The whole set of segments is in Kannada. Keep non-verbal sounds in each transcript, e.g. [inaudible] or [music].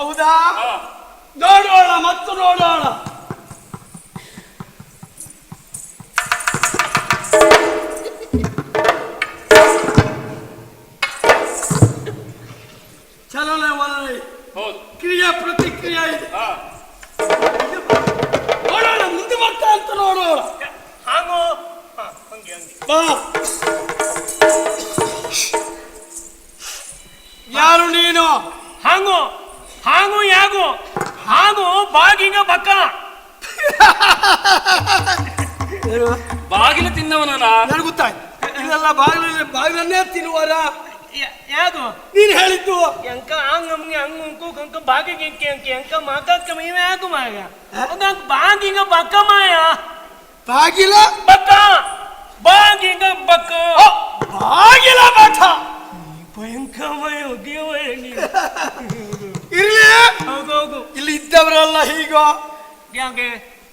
ಹೌದಾ. ನೋಡೋಣ ಮತ್ತು ನೋಡೋಣ ಬಾಗಿಗ ಬಕ್ಕ. [laughs] ಬಾಗಿಲು ತಿನ್ನವನ ನನಗೆ ಗೊತ್ತಾಯ್ತು ಇದೆಲ್ಲ ಬಾಗಿಲ ಬಾಗಿಲನ್ನೇ ತಿನ್ನುವರ? ಯಾವುದು? ನೀನು ಹೇಳಿದ್ದು. ಎಂಕ ಹಂಗಮ್ಗೆ ಹಂಗು ಕಂಕ ಬಾಗಿಗೆ ಎಂಕೆ ಅಂಕೆ ಎಂಕ ಮಕಕ್ಕ ಮೀವ ಯಾಕು ಮಾಯ ಬಾಗಿಗ ಬಕ್ಕ ಮಾಯ. ಬಾಗಿಲ? ಬಕ್ಕ. ಬಾಗಿಂಗ ಬಕ್ಕ. ಬಾಗಿಲ ಬಕ್ಕ. ಭಯಂಕರ ಮಾಯ ನೀನು ಇರ್ಲಿ. ಹೌದು ಹೌದು. ಇಲ್ಲಿ ಇದ್ದವರೆಲ್ಲ ಹೀಗ. ಯಾಕೆ?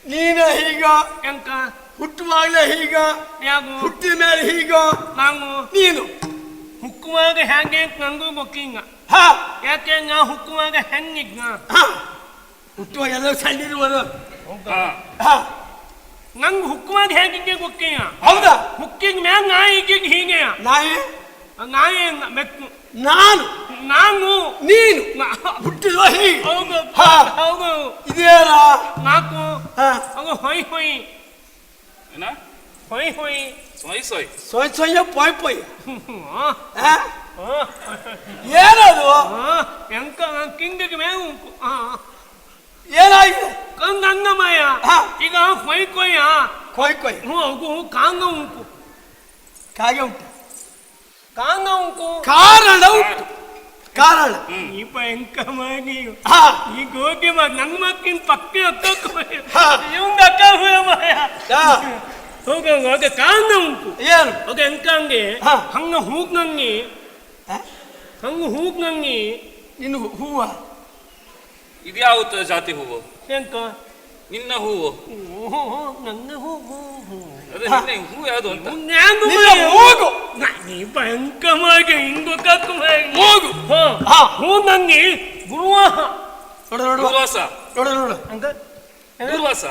ನೀನ ಹೀಗ. ಎಂಕ? ಹುಟ್ಟುವಾಗಲೇ ಹೀಗ. ಯಾಗು ಹುಟ್ಟಿದ ಮೇಲೆ ಹೀಗ. ನಾನು ನೀನು. ಹುಕ್ಕುವಾಗ ಹೆಂಗೆ ನಂಗೂ ಗೊತ್ತಿಂಗ ಹಾ. ಯಾಕೆ ನಾ ಹುಕ್ಕುವಾಗ ಹೆಂಗಿದ್ನ ಹುಟ್ಟುವಾಗ ಎಲ್ಲ ಸಣ್ಣಿರುವರು ಹಾ. ಹಾ. ನಂಗೆ ಹುಕ್ಕುವಾಗ ಹೇಗಿಗೆ ಗೊತ್ತಿಂಗ ಹೌದಾ? ಹುಕ್ಕಿದ ಮ್ಯಾಗ ನಾ ಈಗೀಗ ಹೀಗೆ ನಾಯಿ? ನಾಯಿ ಮೆತ್ತು ನಾನು? ನಾನು ನೀನು ಹುಟ್ಟಿದ ಹೌದು ಹಾ. ಹೌದು. ಇದೇನ? ನಾಲ್ಕು. ಹಾ. ಅವ ಹೊಯ್ ಹೊಯ್. ಏನ? ಹೊಯ್ ಹೊಯ್. ಸೊಯ್ ಸೊಯ್. ಸೊಯ್ ಸೊಯ್ಯ ಪೊಯ್ ಪೊಯ್. ಆ, ಹಾ? ಏನದು? ಆ, ಎಂಕ ಕಿಂಗಿಗೆ ಮೇ ಉಂಕು ಆ ಏನಾಗಿದೆ ಕಂಗ ಅಂಗಮಯ ಹಾ. ಈಗ ಹೊಯ್ ಕೊಯ್ಯ. ಕೊಯ್ ಕೊಯ್. ಹ್ಞೂ ಅವು ಕಾಂಗ ಉಂಕು ಕಾಗೆ ಉಂಟು. ಕಾಂಗ ಉಂಕು ಕಾರಣ ಉಂಟು. ಕಾರಣ. ಈ ಹಾ. ಈ ಗೋಗಿ ಮಗ ನಂಗ್ ಮಕ್ಕಿನ ಪಕ್ಕ. ಇವಂಗ ಅಕ್ಕ ಮಾಯ ಯಾ. ಹೋಗ ಹೋಗ ಕಾಂಗ ಉಂಟು. ಏನು? ಹೋಗ ಎಂಕಂಗೆ ಹಾ. ಹಂಗ ಹೂಗ್ನಂಗಿ? ಹಂಗ ಹೂಗ್ನಂಗಿ ಇನ್ನು ಹೂವ? ಇದ್ಯಾವ ಜಾತಿ ಹೂವು? ಎಂಕ ನಿನ್ನ ಹೂವು. ಓಹೋ ನನ್ನ ಹೂಗು ಅದೇ ನಿನ್ನ ಹೂ ಯಾವುದು ಅಂತ? ನಿನ್ನ ಮೂಗು ನೀ ಭಯಂಕರವಾಗಿ ಹಿಂಗು ಕಕ್ಕ ಹೋಗು. ಹಾ. ಹಾ. ನಂಗೆ ಗುರುವಾಹ ನೋಡು ನೋಡು ದೂರ್ವಾಸ ನೋಡು ನೋಡು ಅಂತ ದೂರ್ವಾಸ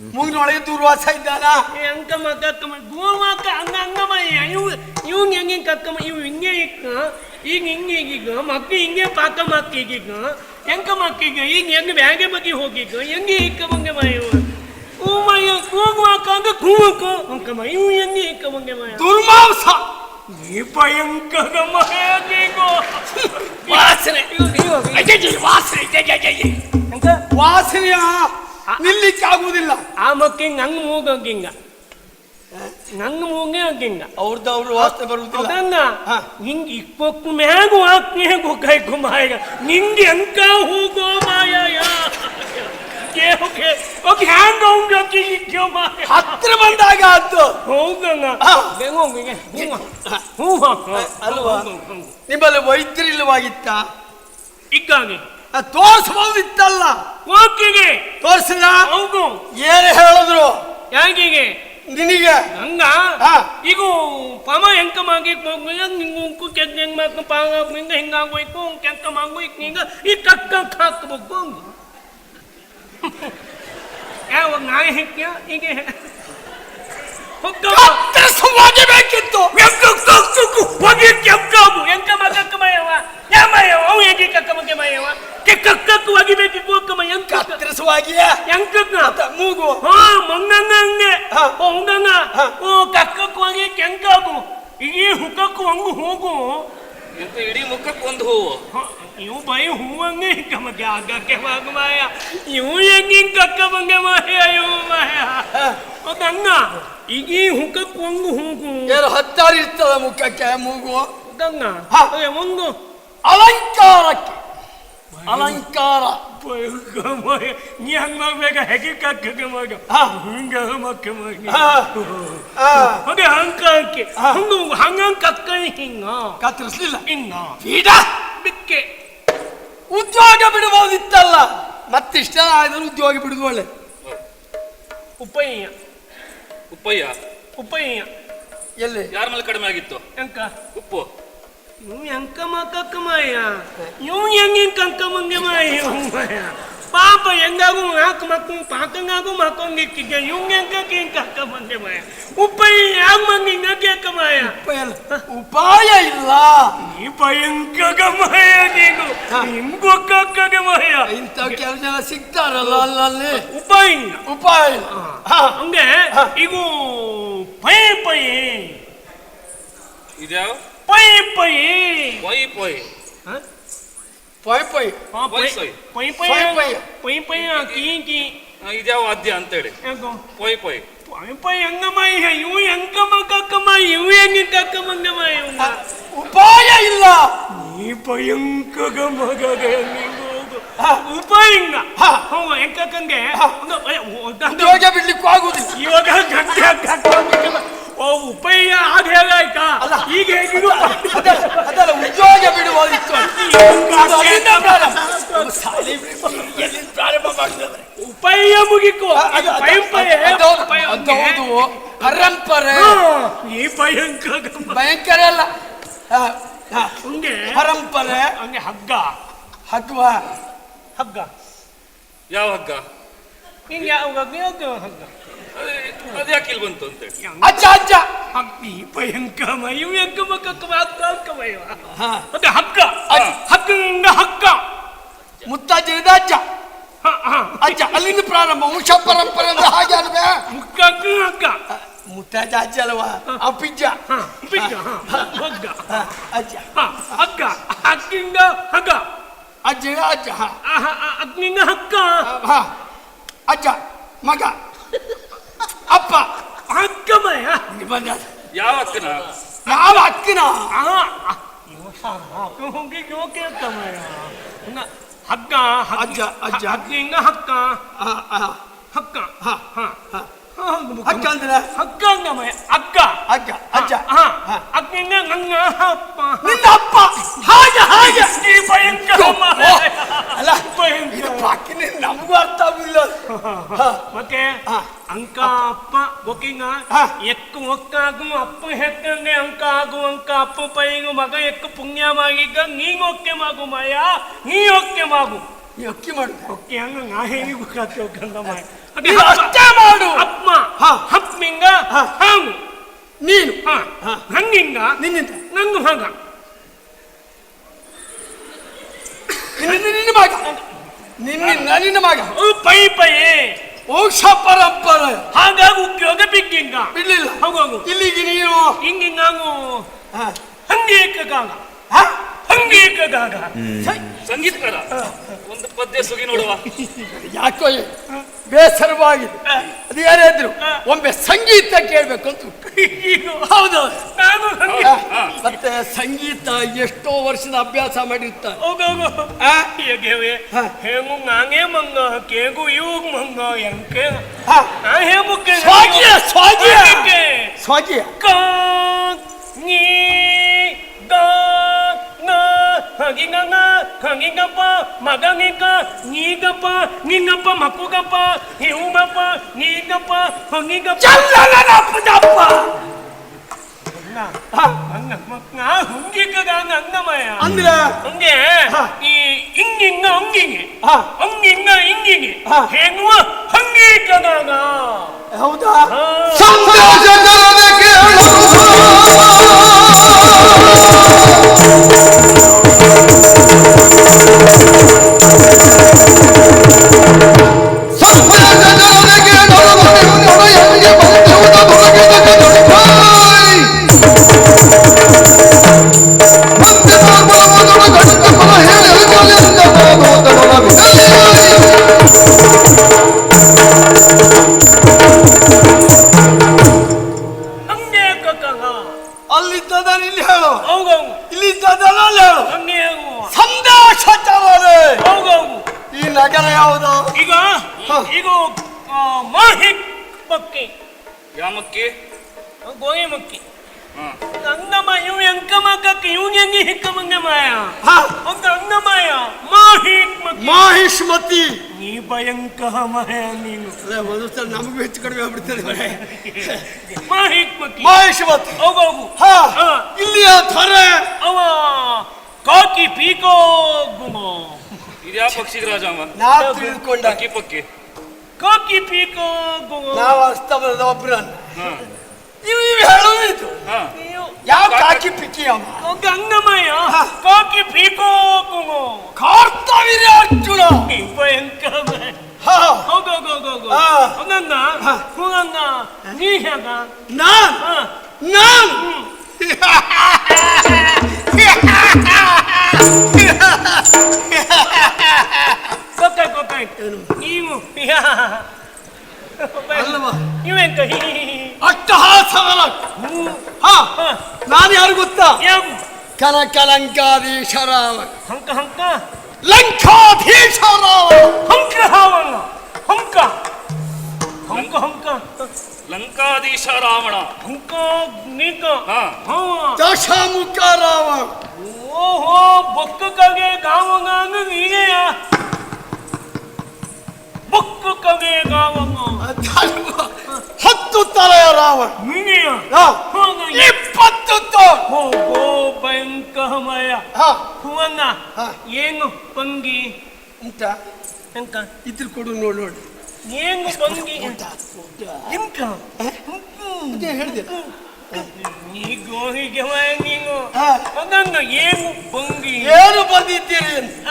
ಮೂಗಿನೊಳಗೆ ದೂರ್ವಾಸ ಇದ್ದಾನ? ಅಂಕಮ್ಮ ಕಕ್ಕಮ್ಮ ಗೋವಾಕ ಹಂಗ ಹಂಗಮ್ಮ ಇವ್ ಇವ್ ಹೆಂಗೆ ಕಕ್ಕಮ್ಮ ಇವ್ ಹಿಂಗೆ ಇಕ್ಕ. ಈಗ ಹಿಂಗೆ ಈಗ ಮಕ್ಕ ಹಿಂಗೆ ಪಾಕ ಮಕ್ಕೀಗ ಎಂಕ ಮಕ್ಕೀಗ? ಈಗ ಹೆಂಗೆ ಬ್ಯಾಗೆ ಬಗ್ಗೆ ಹೋಗಿಗ? ಹೆಂಗೆ ಇಕ್ಕ ಮಂಗೆ ಮಯ ಓ ಮಯ ಗೋವಾಕ ಹಂಗ ಎನ್ನಿ ಮಯ? ದುರ್ಮಾಂಸ ನೀ ಭಯಂಕರ ಮಹಗೋ ವಾಸನೆ. ವಾಸನೆ. ಅಂತ ವಾಸನೆಯ? ನಿಲ್ಲಿಕ್ಕೆ ಆಗುವುದಿಲ್ಲ. ಆ ಮಕ್ಕಿ ನಂಗ್ ಮೂಗಂಗಿಂಗ ನಂಗ್ ಮೂಗೆ ಹಂಗಿಂಗ ಅವ್ರ ವಾಸನೆ ಬರುವುದಿಲ್ಲ. ಅದನ್ನ. ಹಿಂಗ್ ಇಕ್ಕೊಕ್ಕು ಮ್ಯಾಗ ಹಾಕ್ನೆ ಗೊತ್ತಾಯ್ಕು ಮಾಯ ನಿಂಗೆ ಅಂಕ ಹೋಗೋ ಮಾಯ ಓಕೆ ಓಕೆ. ಹ್ಯಾಂಗ್ ಹೋಗಿ ಹಾಕಿ ಇಕ್ಕೋ ಮಾಯ ಹತ್ರ ಬಂದಾಗ ಆದ್ದು ಹೌದಣ್ಣ. ಬೆಂಗೋಗಿಗೆ ಹೂ ಅಲ್ವಾ? ನಿಮ್ಮಲ್ಲಿ ವೈದ್ಯರಿಲ್ಲವಾಗಿತ್ತ ಇಕ್ಕಾಗಿ ತೋರಿಸಬಹುದಿತ್ತಲ್ಲ ಓಕೆಗೆ. ತೋರ್ಸಿಲ್ಲ? ಹೌದು. ಏನು ಹೇಳಿದ್ರು? ಯಾಕಿಗೆ ನಿನಗೆ? ಹಂಗ? ಹಾ. ಈಗ ಪಮ ಹೆಂಕ ಮಾಗಿ ಹಿಂಗ ಉಂಕು ಕೆದ್ದ ಹೆಂಗ್ ಮಾಕ ಪಾಂಗ ಹಿಂಗ ಆಗೋಯ್ತು ಕೆಂಕ ಮಾಗೋಯ್ಕು ಹಿಂಗ. ಈ ಕಕ್ಕ ಹಾಕ್ಬೇಕು ಹಂಗ ಯಾವ ನಾಯಿ ಹೆಕ್ಕ ಈಗ ಕತ್ತರಿಸುವಾಗಿ ಬೇಕಿತ್ತು ಹೋಗಿ ಕೆಂಕಾಗು ಎಂಕ ಮಗಕ್ಕ ಮಯವ ಯಾ ಮಯವ ಅವು ಹೇಗೆ ಕಕ್ಕ ಮಗ ಮಯವ ಕಕ್ಕಕ್ಕೆ ಒಗಿಬೇಕು ಅಕ್ಕಮ್ಮ ಎಂಕ ಕತ್ತರಿಸುವಾಗಿಯೇ ಎಂಕಕ್ಕ ಅದ ಮೂಗು ಹಾ ಮಂಗಂಗ ಹಂಗೆ. ಓ ಹಂಗಂಗ. ಓ ಕಕ್ಕಕ್ಕೆ ಹೋಗಿ ಈ ಹುಕ್ಕಕ್ಕೂ ಹಂಗು ಹೋಗು ಎಂತ ಇಡೀ ಮುಖಕ್ಕೆ ಒಂದು ಹೂವು ಹ, ಇವು ಬೈ ಹೂವಂಗೆ ಕಮಗೆ ಆಗಕ್ಕೆ ಮಗ ಮಾಯ ಇವು ಹೆಂಗೆ ಕಕ್ಕ ಬಂಗೆ ಮಾಯ ಇವು ಮಾಯ ಓ ಈಗ ಈ ಹುಕ್ಕಕ್ಕೆ ಒಂದು ಹೋಗು ಏನು ಹತ್ತಾರು ಇರ್ತದ ಮುಖಕ್ಕೆ ಮೂಗು ಗಂಗ ಹಾ. ಒಂದು ಅಲಂಕಾರಕ್ಕೆ ಅಲಂಕಾರ. ನೀ ಹಂಗ ಮಾಡ್ಬೇಕ ಹೆಗೆ ಕಕ್ಕಗೆ ಮಗ. ಹಾ. ಹಿಂಗ ಮಕ್ಕ ಮಗ. ಹಾ. ಆ, ಹಾಗೆ ಹಂಗ ಹಂಗ ಕಕ್ಕ ಹಿಂಗ. ಕತ್ತರಿಸ್ಲಿಲ್ಲ ಹಿಂಗ. ಬೀಡ ಬಿಕ್ಕೆ. ಉದ್ಯೋಗ ಬಿಡಬಹುದಿತ್ತಲ್ಲ ಮತ್ತಿಷ್ಟ ಆದರೂ ಉದ್ಯೋಗ ಬಿಡುದು ಒಳ್ಳೆ. ಉಪ್ಪಯ್ಯ ಉಪ್ಪಯ್ಯ ಉಪ್ಪಯ್ಯ ಎಲ್ಲಿ? ಯಾರ ಮೇಲೆ ಕಡಿಮೆ ಆಗಿತ್ತು? ಎಂಕ ಉಪ್ಪು. ಇವ್ ಎಂಕಮ್ಮ ಕಕ್ಕಮ್ಮಯ್ಯ ಇವ್ ಹೆಂಗ್ ಹೆಂಗ್ ಕಂಕಮ್ಮಂಗೆ ಮಾಯ ಪಾಪ ಹೆಂಗಾಗು ಹಾಕು ಮಕ್ಕಳು ಪಾಕಂಗಾಗು ಮಕ್ಕಂಗೆ ಇಕ್ಕಿಗೆ ಇವ್ ಹೆಂಗಕ್ಕೆ ಹೆಂಗ್ ಕಕ್ಕಮ್ಮಂಗೆ ಮಾಯ ಉಪ್ಪೈ ಹ್ಯಾಂಗ್ ಮಂಗ್ ಹಿಂಗಕ್ಕೆ ಅಕ್ಕಮ್ಮಯ್ಯ ಉಪಾಯ ಇಲ್ಲ ನೀ ಭಯಂಕಗ ಮಾಯ ನೀನು ನಿಮ್ಗೂ ಕಕ್ಕಗೆ ಮಾಯ ಇಂಥ ಕೆಲಸ ಎಲ್ಲ ಸಿಗ್ತಾರಲ್ಲ ಅಲ್ಲಲ್ಲಿ ಉಪಾಯ ಇಲ್ಲ ಉಪಾಯ ಇಲ್ಲ ಹಂಗೆ ಈಗ ಪೈ ಪೈ ಇದ್ಯಾವ ಪೈ ಪೈ. ಪೊಯ್ ಪೊಯ್ ಪೊಯ್ ಪೊಯ್ ಪೈ. ಸೊಯ್. ಪೈ ಪೈ ಪೈ. ಪೈ. ಪೈ ಪೈ ಕಿ ಕೀ. ಇದ್ಯಾವ ವಾದ್ಯ ಅಂತೇಳಿ? ಪೊಯ್ ಪೊಯ್ ಪೈ. ಪೈ ಹೆಂಗಮ್ಮ ಇವು ಹೆಂಗಮ್ಮ ಕಕ್ಕಮ್ಮ ಇವು ಹೆಂಗೆ ಕಕ್ಕಮ್ಮಂಗಮ್ಮ ಉಪಾಯ ಇಲ್ಲ. ನೀ ಪಯಂಕಗ ಮಗ ಉಪಾಯ ಹಾ. ಹೋಗ ಹೆಂಕಕ್ಕಂಗೆ ಉದ್ಯೋಗ ಬಿಡ್ಲಿಕ್ಕೂ ಆಗುದಿಲ್ಲ. ಇವಾಗ ಗಂಟೆ ಕಕ್ಕಮ್ಮ ಓ ಉಪಯ ಆಗ ಹೇಗಾಯ್ತ ಅಲ್ಲ. ಈಗ ಹೇಗಿದು ಅದಲ್ಲ ಅದಲ್ಲ ಉದ್ಯೋಗ ಬಿಡುವ ಅದು ಅಲ್ಲಿಂದ ಪ್ರಾರಂಭ. ಮಾಡಿದ್ರೆ ಉಪಯ್ಯ ಮುಗಿಕು. ಪರಂಪರೆ. ಈ ಭಯಂಕರ ಭಯಂಕರ ಅಲ್ಲ. ಹಾ, ಹಾ. ಹಂಗೆ. ಪರಂಪರೆ. ಹಂಗೆ ಹಗ್ಗ. ಹಗ್ವ ಹಗ್ಗ. ಯಾವ ಹಗ್ಗ? ಹಿಂಗೆ ಯಾವ ಹಗ್ಗ? ಹಗ್ಗ? ಅದೇ- ಅದು ಯಾಕೆ ಇಲ್ಲಿ ಬಂತು ಅಂತೇಳಿ ಅಜ್ಜ ಅಜ್ಜ. ಹಕ್ಕಿ ಭಯಂಕಮ ಇವು ಹೆಂಗಮ ಕಕ್ಕಮ ಹಗ್ಗಮಯ್ಯ ಹಾ. ಮತ್ತೆ ಹಕ್ಕ ಅಜ್ಜ. ಹಗ್ಗದಿಂದ ಹಗ್ಗ. ಅಜ್ಜ. ಹ, ಹ. ಅಜ್ಜ ಅಲ್ಲಿಂದ ಪ್ರಾರಂಭ. ವಂಶ ಪರಂಪರೆ ಅಂದ್ರೆ ಹಾಗೆ ಅಲ್ವೇ? ಮುಕ್ಕ ಅಕ್ಕ ಮುತ್ತಾಜ ಅಜ್ಜ ಅಲ್ವಾ? ಆ ಪಿಜ್ಜ. ಹ, ಬಿಗ್ಗ, ಹ, ಹಗ್ಗ. ಹಾ, ಅಜ್ಜ. ಹ, ಹಗ್ಗ. ಹಗ್ಗಿಂದ ಹಗ್ಗ. ಅಜ್ಜ ಅಜ್ಜ ಹಾ, ಹಕ್ಕ. ಅಜ್ಜ ಮಗ. ಅಪ್ಪ. ಅಕ್ಕಮಯ್ಯ. ನಿಬಂಧ ಯಾವ ಅಕ್ಕನ? ಯಾವ ಅಕ್ಕಿನ? ಆ, ಆ, ಇವ ಸಾಕು ಹೋಗಿ ಯೋಕೆ ಹಗ್ಗಮಯ್ಯ ಹಂಗ ಹಗ್ಗ ಹಗ್ಗ- ಅಜ್ಜ, ಅಜ್ಜ. ಹಗ್ಗ ಆ, ಆ, ಹಕ್ಕ ಹಾ, ಹ ಹಾ. ಅಕ್ಕ ಅಂದ್ರೆ? ಅಕ್ಕ ಅಕ್ಕ. ಅಜ್ಜ. ಹ. ನನ್ನ ಅಪ್ಪ. ನಿನ್ನ ಅಪ್ಪ? ಹಾಗೆ ಹಾಗೆ. ಈ ಭಯಂಕರ ಅಲ್ಲ ಇದು ಬಾಕಿನ ನಮಗೂ ಅರ್ಥ ಆಗುದಿಲ್ಲ. ಮತ್ತೆ. ಅಂಕ ಅಪ್ಪ ಬೊಕಿಂಗ. ಎಕ್ಕು ಒಕ್ಕಾಗು ಅಪ್ಪ ಹೆಕ್ಕಂಗೆ ಅಂಕ ಆಗು ಅಂಕ ಅಪ್ಪ ಪೈಗು ಮಗ ಎಕ್ಕು ಪುಣ್ಯಮಾಗಿಗ ನೀ ಒಕ್ಕೆ ಮಾಗು ಮಾಯ. ನೀ ಒಕ್ಕೆ ಮಾಗು. ನೀ ಅಕ್ಕಿ ಮಾಡು. ಒಕ್ಕೆ ಹಂಗ ನಾ ಹೇಗೆ ಗೊತ್ತಾಗ್ತಿ ಒಕ್ಕಂದ ಮಾಯ ಅಷ್ಟೇ ಮಾಡು. ಅಪ್ಪ ಹಾ. ಹಂಗ. ಹಾ. ನೀನು. ಹಂಗಿಂಗ ನಿನ್ನಿಂದ. ನಂದು ಹಾಗ. ನಿನ್ನ ಮಗ. ನಿನ್ನಿಂದ ನಿನ್ನ ಮಗ. ಪೈ ಪೈ. ವಂಶ ಪರಂಪರೆ. ಹಾಗಾಗಿ ಉಪಯೋಗ ಬಿಗ್ಗಿಂಗ. ಬಿಡ್ಲಿಲ್ಲ. ಹೋಗು ಹೋಗು. ಇಲ್ಲಿಗೆ ನೀನು. ಹಿಂಗಿಂಗಾಗು. ಹಾ. ಹಂಗೇಕಾಗ ಹಾ? ಹಂಗೇಕಾಗ ಸಂಗೀತಕಾರ ಒಂದು ಪದ್ಯ ಸುಗಿ ನೋಡುವ. ಯಾಕೋ ಬೇಸರವಾಗಿದೆ ಅದು ಯಾರೇ ಇದ್ರು ಒಮ್ಮೆ ಸಂಗೀತ ಕೇಳ್ಬೇಕು ಅಂತ. ಹೌದು. ನಾನು ಹಂಗೆ ಮತ್ತೆ ಸಂಗೀತ ಎಷ್ಟೋ ವರ್ಷದ ಅಭ್ಯಾಸ ಮಾಡಿರ್ತಾರೆ ಹೋಗೋಗು ಆ? ಹೇಗೆ ಹಾ. ಹೇಗು ನಾಂಗೆ ಮಂಗ ಕೇಗು ಇವಾಗ ಮಂಗ ಎಂಕೆ? ಸ್ವಾಗಿಯ ಅದಕ್ಕೆ ಸ್ವಾಗಿಯ. ಕ ನೀ ಗ ನ ಹಗಿಂಗ ಹಗಿಂಗಪ್ಪ ಮಗಂಗಿಗ ನೀಗಪ್ಪ ನಿಂಗಪ್ಪ ಮಕ್ಕುಗಪ್ಪ ಹಿವುಗಪ್ಪ ನೀಗಪ್ಪ ಹಂಗಿಗಪ್ಪ ಅಂಗಮಯ ಅಂದ್ರೆ ಹಂಗೆ. ಈ ಹಿಂಗಿಂಗ ಹಂಗಿಗೆ. ಹಂಗಿಂಗ ಹಿಂಗಿಗೆ. ಹೆಂಗುವ ಹಂಗೀಕದಾಗ ಹೌದಾ ಹಾ. ಅಲ್ಲಿದ್ದದ ಇಲ್ಲಿ ಹೇಳು. ಇಲ್ಲಿ ಇಲ್ಲಿದ್ದದಲ್ಲ ಅಲ್ಲಿ ಹೇಳು ಹಂಗೆ ಆಗುವ ಸಂದೇಶ ಚಲನೆ ಹೌದೌದು ಈ ನಗರ ಯಾವುದು? ಈಗ ಹಾ. ಈಗ ಆ, ಮಾಹಿ ಮಕ್ಕಿ. ಯಾಮಕ್ಕೆ? ಗೋಯಿ ಮಕ್ಕಿ. ಹಾ. ಅಂಗಮ ಇವು ಎಂಕ ಮಕ್ಕಕ್ಕೆ ಇವ್ ಹೆಂಗೆ ಹಿಕ್ಕ ಮಂಗೆ ಮಾಯ ಹಾ ಒಂದು ಅಂಗಮಯ ಮಾಹಿಕ್ಮತಿ ಮಾಹಿಷ್ಮತಿ ನೀ ಭಯಂಕರಮಯ ನೀನು. ಅದೇ ಸಲ ನಮಗೂ ಹೆಚ್ಚು ಕಡಿಮೆ ಆಗ್ಬಿಡ್ತದೆ ಮರೆ. ಮಾಹಿಕ್ಮತಿ ಮಾಹಿಷ್ಮತಿ ಹೋಗೋಗು ಹಾ. ಹಾ ಧರೆ ಅವ ಪೀಕೋ ಗುಮೋ. ಇದ್ಯಾ ಪಕ್ಷಿಗೆ ರಾಜ ಅವ ನಾ ತಿಳಿದುಕೊಂಡ ಪಕ್ಕಿ ಕೋಕಿ ಪೀಕೋ ಗುಮೋ. ನಾವು ಅಸ್ತಮದ ಒಬ್ರನ್ನ. ಹಾ. ನೀವು ನೀವು ಹೇಳುವುದು ಹಾ. ನೀವು ಯಾವ ಕಾಕಿ ಪಿಕ್ಕಿ ಅಮ್ಮ? ಗಂಗಮಯ. ಕೋಕಿ ಪೀಕೋ ಗುಮೋ. ಕಾರ್ತವೀರ್ಯ ಅರ್ಜುನ. ಹಾ. ಹಂಗಂಗ. ಹಂಗಂಗ ನೀ ಹೇಗ ನಾನ್? ನಾನ್? [laughs] ಗೊತ್ತಾಯ್ತು ನೀವು? ನೀವೆಂತ? ಅಟ್ಟಹಾಸವನ ಹಾ ನಾನು ಯಾರು ಗೊತ್ತಾ? ಯಾವ ಕನಕಲಂಕಾಧೀಶರಾವ ಹಂಕ ಹಂಕ? ಲಂಕಾಧೀಶರಾವ ಹಂಕ ಹಾವಲ್ಲ ಹಂಕ. ಹಂಕ ಹಂಕ. ಲಂಕಾಧೀಶ ರಾವಣ ಹಂಕ ನೀಕ. ಬೊಕ್ಕ ಕಗೆ ಗಾವಂಗ ನೀನೆಯ. ಬೊಕ್ಕ ಕಗೆ ಗಾವಂಗ ಹತ್ತು ತಲೆಯ ರಾವಣ. ನೀನೆಯ. ಹಾ. ಹೋಗ ಇಪ್ಪತ್ತು ತೋಳ್. ಹೋಗೋ ಭಯಂಕರಮಯ. ಹಾ. ಹೂವಂಗ ಹಾ. ಏನು ಪಂಗಿ? ಉಂಟ ಎಂಕ ಇದ್ರ ಕೊಡು ನೋಡು ನೋಡಿ. ಏನು ಪಂಗಿ? ಎಂಕ ಅದೇ ಹೇಳಿದೆ. ನೀ ಗೋಹಿಗೆ ನೀನು. ಅದನ್ನು ಏನು ಬಂಗಿ ಏನು ಬಂದಿದ್ದೀರಿ ಅಂತ.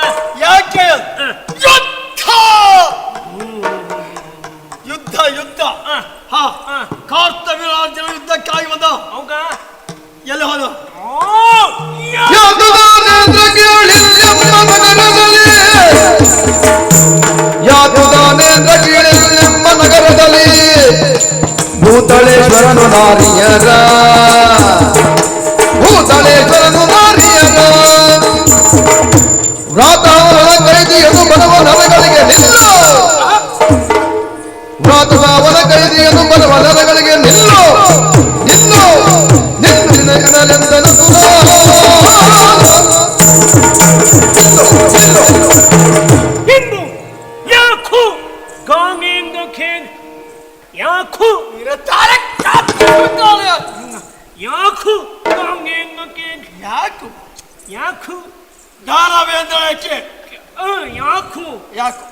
ಭೂತಳೇಶ್ವರನು ನಾರಿಯರ ಭೂತಳೇಶ್ವರನು ನಾರಿಯರ ವ್ರಾತವನ ಕೈದಿಯನು ಬರುವ ನರಗಳಿಗೆ ನಿಲ್ಲು ವ್ರಾತವನ ಕೈದಿಯನು ಬರುವ ನರಗಳಿಗೆ ನಿಲ್ಲು. ನಿಲ್ಲು. ನಿಲ್ಲು ನಿನಗಲೆಂದನು ಹಿಂಡು ಯಾಕು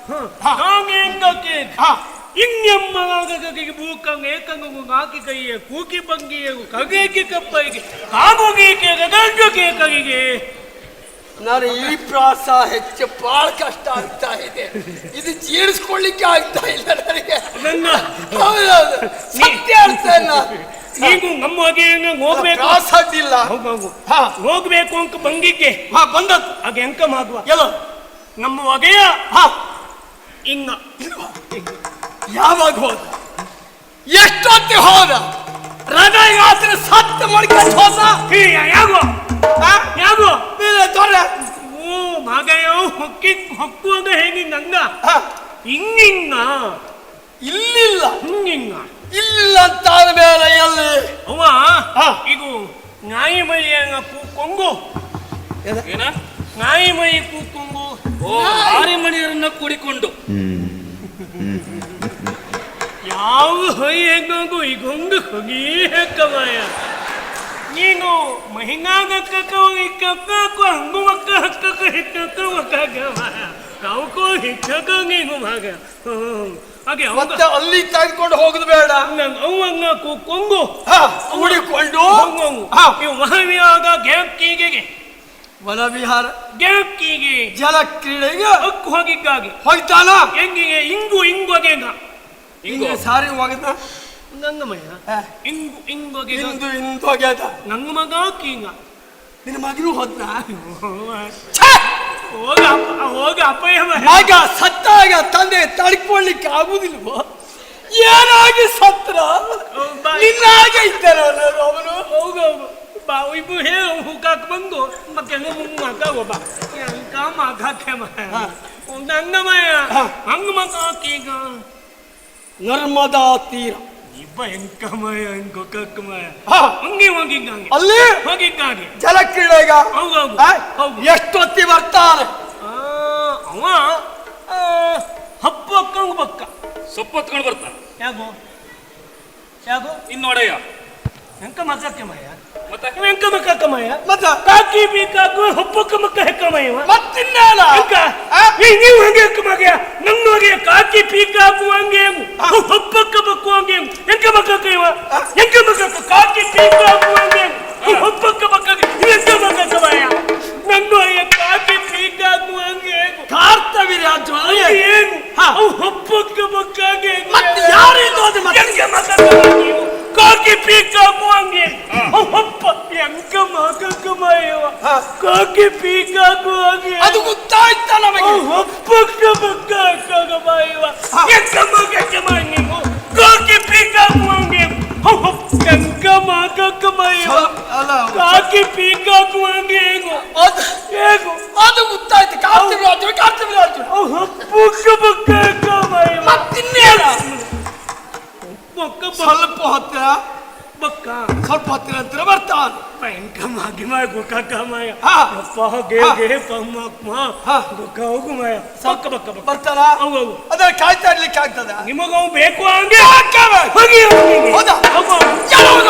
ಯಾಕು ಹ, ಗಾಂಗಿಂದ ಖೇನ್ ಹಾ. ಇನ್ನೆಮ್ಮಗಾಗಗೆ ಬೂಕಂಗ ಏಕಂಗ ಹಾಕಿ ಕೈಯ ಕೂಕಿ ಬಂಗಿಯ ಕಗೇಕಿ ಕಪ್ಪೈಗೆ ಕಾಗುಗೀಕೆ ಗಗಂಜುಕೆ ಕಗಿಗೆ ನಾನು ಈ ಪ್ರಾಸ ಹೆಚ್ಚು ಬಹಳ ಕಷ್ಟ ಆಗ್ತಾ ಇದೆ. ಇದು ಜೀರ್ಸ್ಕೊಳ್ಳಿಕ್ಕೆ ಆಗ್ತಾ ಇಲ್ಲ ನನಗೆ. ನನ್ನ ಹೌದೌದು. ಸತ್ಯ ಇಲ್ಲ. ನೀನು ನಮ್ಮ ಹಾಗೆ ಹೋಗ್ಬೇಕು? ಹಾ. ಹೋಗ್ಬೇಕು ಅಂಕ ಬಂಗಿಕ್ಕೆ. ಹಾ ಬಂದದ್ದು. ಹಾಗೆ ಅಂಕ ಮಾಡುವ. ಎಲ್ಲ? ನಮ್ಮ ಹೊಗೆಯ? ಹಾ. ಇಂಗ. ಯಾವಾಗ ಹೋದ? ಎಷ್ಟೊತ್ತಿ ಹೋದ? ಹೃದಯಗಾತ್ರ ಸತ್ತು ಮಡ್ಕೊಂಡು ಹೋದ? ಯಾಗೋ? ಹಾ? ಯಾಗೋ? ನೀನು ದೊರೆ ಓ ಮಗಯೋ ಹೊಕ್ಕಿ ಹೊಕ್ಕುವಾಗ ಹೇಗೆ ನಂಗ ಹಾ, ಹಿಂಗಿಂಗ? ಇಲ್ಲಿಲ್ಲ. ಹಿಂಗಿಂಗ? ಇಲ್ಲ ಅಂತ ಮೇಲೆ ಎಲ್ಲಿ? ಅವ. ಇದು ನಾಯಿ ಮೈಯಂಗ ಕೂಕೊಂಗು ಏನ? ನಾಯಿ ಮೈ ಕೂಕೊಂಗು ಓ ಆರಿ ಮಣಿಯರನ್ನ ಕೂಡಿಕೊಂಡು. ಯಾವ ಹೊಯ್ ಹೆಂಗಂಗು ಈಗೊಂದು ಹೊಗಿ ಹೆಕ್ಕವಾಯ ನೀನು ಮಹಿಂಗಾಗ ಹಕ್ಕಕ್ಕ ಇಕ್ಕಕ್ಕ ಹಂಗು ಮಕ್ಕ ಹಕ್ಕಕ್ಕ ಹಿಕ್ಕಕ್ಕ ಮಕ್ಕವ ಅವಕ್ಕೂ ಹಿಕ್ಕಕ್ಕ ನೀನು ಮಗ ಹ್ಮ್ ಹಾಗೆ ಮತ್ತೆ ಅಲ್ಲಿ ತೆಗೆದುಕೊಂಡು ಹೋಗುದು ಬೇಡ. ಅವಂಗ ಕೊಂಗು. ಹಾ, ಹಾ, ಇವು ಮಹಾವಿಯಾಗ ಗ್ಯಾಪ್ಕಿಗೆ ವನ ವಿಹಾರ ಗ್ಯಾಪ್ಕಿಗೆ ಜಲ ಕ್ರೀಡೆಗೆ ಹಕ್ಕು ಹೋಗಿಗಾಗಿ ಹೋಗ್ತಾನ ಹೆಂಗಿಗೆ? ಇಂಗು ಇಂಗು ಹಿಂಗೋ ಹಿಂಗೆ ಸಾರಿ ಹೋಗದ ಗಂಗಮಯ್ಯ ಇಂಗು ಇಂಗೊಗೆಗ ಇಂದು ಇಂದು ಹೋಗ್ಯಾದ ನಂಗ ಮಗ ಕೀಂಗ ನಿನ್ನ ಮಗನೂ ಹೋದ್ನ? ಹೋಗ ಹೋಗ ಅಪ್ಪಯ್ಯ ಮಗ ಸತ್ತಾಗ ತಂದೆ ತಡ್ಕೊಳ್ಳಿಕ್ಕೆ ಆಗುದಿಲ್ವೋ? ಏನಾಗಿ ಸತ್ರ? ನಿನ್ನಾಗೆ ಇದ್ದಾರ ಅವನು? ಹೋಗ ಬಾ ಇಬ್ಬು ಹೇ ಹುಕ್ಕಾಕ್ ಬಂದು ಮಕ್ಕೆಲ್ಲ ಮುಂಗ್ ಮಗ ಒಬ್ಬ ಎಂಕ ಮಗ ಕೆಮಯ ನಂಗಮಯ್ಯ ಹಂಗ ಮಗ ಕೀಗ ನರ್ಮದಾ ತೀರ ಇಬ್ಬ ಎಂಕಮಯ ಎಂಕೊಕ್ಕಮಯ ಹಾ, ಹಂಗೆ ಹೋಗಿದ್ದಂಗೆ ಅಲ್ಲಿ ಹೋಗಿದ್ದಾಗೆ ಜಲ ಕ್ರೀಡೆಗ ಎಷ್ಟೊತ್ತಿ ಬರ್ತಾನೆ ಆ, ಅವ ಆ, ಹಪ್ಪು ಅಕ್ಕಂಗ್ ಬಕ್ಕ ಸೊಪ್ಪು ಹೊತ್ಕೊಂಡು ಬರ್ತಾನೆ ಯಾಗೋ ಯಾಗೋ ಇನ್ನೊಡೆಯ ಎಂಕ ಮಕ್ಕಕ್ಕೆ ಮಯ್ಯ ಮತ್ತೆ ಇವ ಎಂಕ ಮಕ್ಕಕ್ಕ ಮಯ್ಯ ಮತ್ತ? ಕಾಕಿ ಬೀಕಾಕು ಹಬ್ಬಕ್ಕ ಮಕ್ಕ ಹೆಕ್ಕ ಮಯ್ಯವ ಮತ್ತಿನ್ನೇನ ಎಂಕ ಆ? ಏ, ನೀವು ಹಂಗೆ ಹೆಕ್ಕ ಮಗ ನಂಗ್ ಹೋಗಿ ಕಾಕಿ ಹಂಗೆ. ಹಬ್ಬಕ್ಕ ಬಕ್ಕು ಹಂಗೆ. ಎಂಕ ಮಕ್ಕ ಹೆಂಕ ಮಕ್ಕಕ್ಕ ಕಾಕಿ ಪೀಕಾಕು ಹಂಗೆ ಕಾಕಿ ಪೀಕ ಹಂಗೆ ಹೇಗು ಅದು ಹೇಗು ಅದು ಗೊತ್ತಾಯ್ತು ಕಾರ್ತವೀರ್ಯಾಜು ಕಾರ್ತವೀರ್ಯಾಜು ಅವು ಹಬ್ಬಕ್ಕ ಬಕ್ಕಾಗ ಮಾಯವ ಮತ್ತಿನ್ನೇನ ಬೊಕ್ಕ ಸ್ವಲ್ಪ ಹೊತ್ತಿರ ಬಕ್ಕ ಸ್ವಲ್ಪ ಹೊತ್ತಿರ ಹತ್ತಿರ ಬರ್ತಾನೆ ಭಯಂಕ ಮಾಗಿ ಮಾಯ ಗೊಕ್ಕ ಮಾಯ ಹಾ. ಅಪ್ಪ ಗೆ ಹಾ. ಗೆ ಪಮ್ಮ ಹಾ. ಗೊಕ್ಕ ಹೋಗು ಮಾಯ ಬಕ್ಕ ಬಕ್ಕ ಬಕ್ಕ ಬರ್ತಾನ ಅವು ಅವು ಅದ್ರ ಕಾಯ್ತಾ ಇರ್ಲಿಕ್ಕೆ ಆಗ್ತದ ನಿಮಗ ಅವು ಬೇಕು ಹಂಗೆ ಯಾಕೆ? ಹೋಗಿ ಹೋಗಿ ಹೌದಾ? ಹೋಗು, ಹೋಗು. ಯಾವಾಗ?